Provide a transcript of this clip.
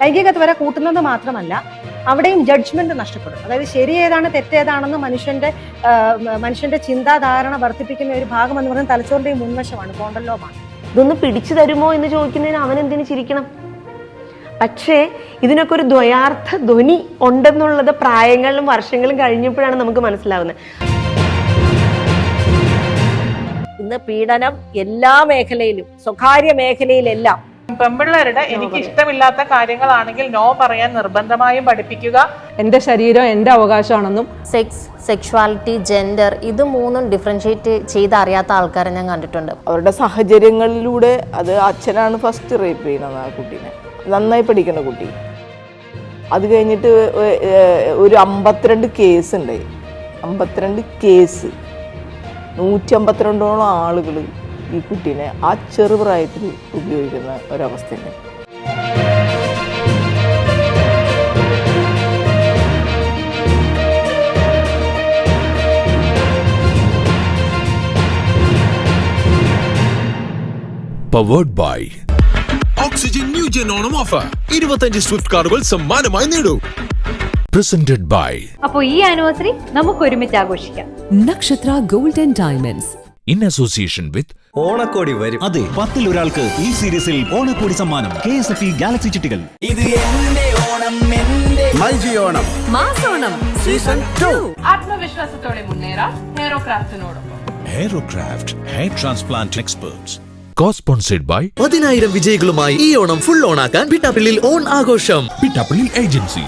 ലൈംഗികത വരെ കൂട്ടുന്നത് മാത്രമല്ല അവിടെയും ജഡ്ജ്മെന്റ് നഷ്ടപ്പെടും. അതായത് ശരി ഏതാണ് തെറ്റേതാണെന്ന് മനുഷ്യന്റെ മനുഷ്യന്റെ ചിന്താധാരണ വർദ്ധിപ്പിക്കുന്ന ഒരു ഭാഗം എന്ന് പറയുന്നത് തലച്ചോറിന്റെ മുൻവശമാണ് കോണ്ടൽ ലോബാണ് ഇതൊന്ന് പിടിച്ചു തരുമോ എന്ന് ചോദിക്കുന്നതിന് അവൻ എന്തിനു ചിരിക്കണം? പക്ഷേ ഇതിനൊക്കെ ഒരു ദ്വയാർത്ഥ ധ്വനി ഉണ്ടെന്നുള്ളത് പ്രായങ്ങളിലും വർഷങ്ങളും കഴിഞ്ഞപ്പോഴാണ് നമുക്ക് മനസ്സിലാവുന്നത്. ഇന്ന് പീഡനം എല്ലാ മേഖലയിലും സ്വകാര്യ മേഖലയിലെല്ലാം പെമ്പിള്ളേരുടെ എനിക്ക് ഇഷ്ടമില്ലാത്ത കാര്യങ്ങളാണെങ്കിൽ നോ പറയാൻ നിർബന്ധമായും പഠിപ്പിക്കുക. എന്റെ ശരീരം എന്റെ അവകാശമാണെന്നും സെക്സ് സെക്ഷുവാലിറ്റി ജെൻഡർ ഇത് മൂന്നും ഡിഫറൻഷിയേറ്റ് ചെയ്ത് അറിയാത്ത ആൾക്കാരെ ഞാൻ കണ്ടിട്ടുണ്ട്. അവരുടെ സാഹചര്യങ്ങളിലൂടെ അത് അച്ഛനാണ് ഫസ്റ്റ് റേപ്പ് ചെയ്യുന്നത് ആ കുട്ടീനെ. നന്നായി പഠിക്കുന്ന കുട്ടി. അത് കഴിഞ്ഞിട്ട് ഒരു അമ്പത്തിരണ്ട് കേസ് ഉണ്ടായി. അമ്പത്തിരണ്ട് കേസ് നൂറ്റി അമ്പത്തിരണ്ടോളം ആളുകൾ ഈ കുട്ടീനെ ആ ചെറുപ്രായത്തിൽ ഉപയോഗിക്കുന്ന ഒരവസ്ഥയുണ്ട്. Powered by Oxygen new gen Onam offer ഇരുപത്തഞ്ച് സ്വിഫ്റ്റ് കാറുകൾ സമ്മാനമായി നേടൂ. പ്രസന്റഡ് ബൈ അപ്പോൾ ഈ ആനിവേഴ്സറി നമുക്ക് ഒരുമിച്ച് ആഘോഷിക്കാം. Nakshatra golden diamonds in association with ഓണക്കോടി വരും. അതെ പത്തിൽ ഒരാൾക്ക് ഈ സീരീസിൽ ഓണക്കോടി സമ്മാനം. കെ എസ് എഫ് ഗാലക്സി ചിട്ടികൾ മൈജി ഓണം. മാസോണം സീസൺ ടു. ആത്മവിശ്വാസത്തോടെ മുന്നേറാം Hairocraft hair transplant experts. By പതിനായിരം വിജയികളുമായി ഈ ഓണം ഫുൾ ഓണാക്കാൻ പിട്ടാപ്പിള്ളിൽ ഓൺ ആഘോഷം. പിട്ടാപ്പള്ളി ഏജൻസി.